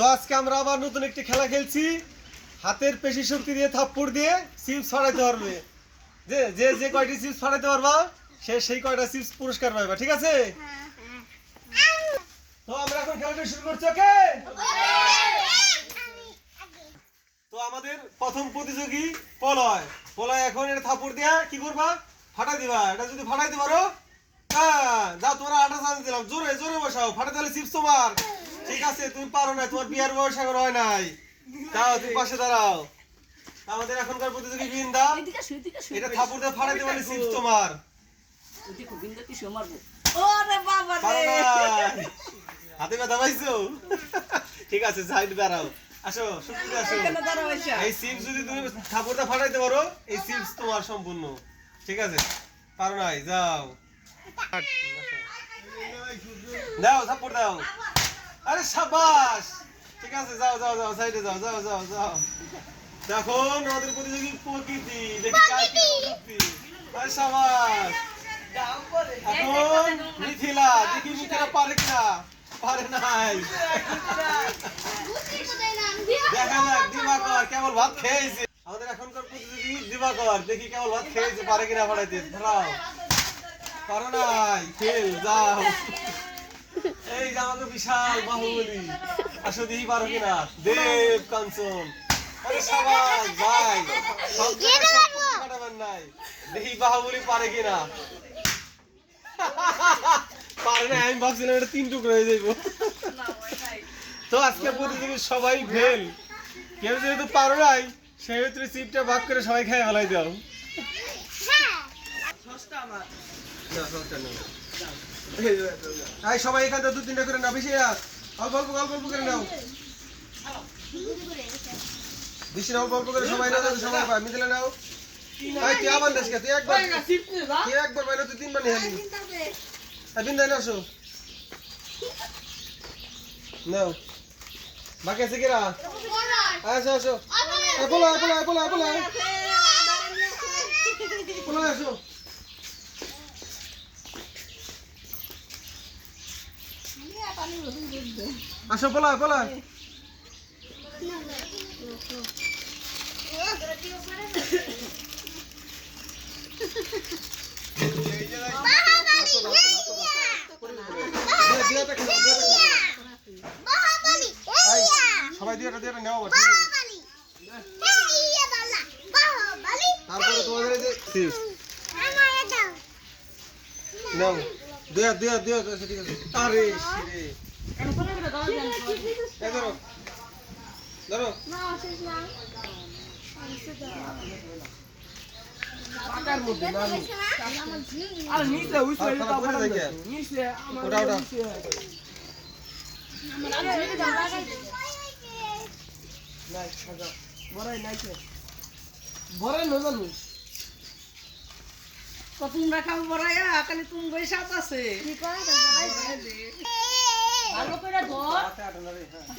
তো আজকে আমরা আবার নতুন একটি খেলা খেলছি। হাতের পেশি শক্তি দিয়ে থাপ্পড় দিয়ে চিপস ফাড়াইতে পারবে। যে যে যে কয়টি চিপস ফাড়াইতে পারবা, সে সেই কয়টা চিপস পুরস্কার পাইবা, ঠিক আছে? তো আমরা এখন খেলাটা শুরু করছি, ওকে? তো আমাদের প্রথম প্রতিযোগী পলয়। পলয় এখন এটা থাপুর দিয়া কি করবা? ফাটাই দিবা। এটা যদি ফাটাইতে পারো হ্যাঁ যাও, তোমরা আটা চান্স দিলাম। জোরে জোরে বসাও। ফাটাই তাহলে চিপস তোমার। ঠিক আছে তুমি পারো না তোমার বিয়ার বয়স এখন হয় নাই। যাও তুমি পাশে দাঁড়াও। আমাদের এখনকার প্রতিযোগী বিন্দা। এটা থাপুর দিয়ে ফাটাইতে পারলে চিপস তোমার। ওদিকে বিন্দু কি মারবো? ওরে বাবা রে। হাতে ব্যথা পাইছো? ঠিক আছে সাইড দাঁড়াও। আসো শক্তি আসো। এই চিপস যদি তুমি থাপড়টা ফাটাইতে পারো এই চিপস তোমার সম্পূর্ণ। ঠিক আছে? পারো নাই যাও। দাও থাপড় দাও। আরে সাবাস! ঠিক আছে যাও যাও যাও সাইডে যাও যাও যাও যাও। দেখো আমাদের প্রতিযোগী প্রকৃতি দেখি কার কি শক্তি আরে সাবাস! এখন মিথিলা দেখি মিথিলা পারে কিনা? পারে নাই। দেখা যাক দিবাকর কেবল ভাত খেয়েছে। আমাদের এখনকার প্রতিযোগী দিবাকর দেখি কেবল ভাত খেয়েছে পারে কিনা ফাটাইতে ধরাও। পারো নাই খেল যাও। এই যে আমাকে বিশাল বাহুবলী। আসো দেখি পারো কিনা? দেব কাঞ্চন। আরে সাবাস ভাই। সব কাটাবেন নাই। দেখি বাহুবলী পারে কিনা। পারে না আমি ভাবছিলাম এটা তিন টুকরো হয়ে যাইবো। তো আজকে প্রতিযোগী সবাই ফেল কেউ যেহেতু পারো নাই সেহেতু চিপটা ভাগ করে সবাই খেয়ে ফেলাই দাও। এই সবাই এখান থেকে দু তিনটা করে নাও বেশি অল্প অল্প অল্প অল্প করে নাও। বেশি অল্প অল্প করে সবাই নাও সবাই পায়। মিদিলে নাও। এই তুই আবার দেশ তুই একবার। তুই একবার পাইলে তুই তিনবার নিয়ে আনি বিন্দাই না আসো। নাও। বাকি আছে কিরা? আসো আসো। পোলা পোলা পোলা পোলা পোলা আসো। আসো পোলা পোলা দিয়ে দিয়ে একটা খেলো, দিয়ে একটা খেলো। এই, সবাই দিয়ে দিয়ে নেওয়া তারপরে তোমাদের নাও। দুয়া দুয়া দুয়া আচ্ছা, ঠিক আছে। আরে শিরে ধরো। ধরো। পাকার মধ্যে না নিচে দেখে। নিচে আমার ওটা, ওটা। নাই খাজা বড়াই নাই বড়াই ন জানু তো তোমরা খাও বড়াইয়া খালি তুমি বৈশাখ আছে। ভালো করে ধর।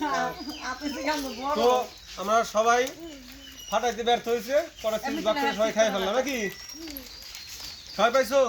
হ্যাঁ। আপনি সেখানে বড়। তো আমরা সবাই ফাটাইতে ব্যর্থ হয়েছে পরে চিপস বাক্স সবাই খাই ফেললাম নাকি? সবাই পাইছো?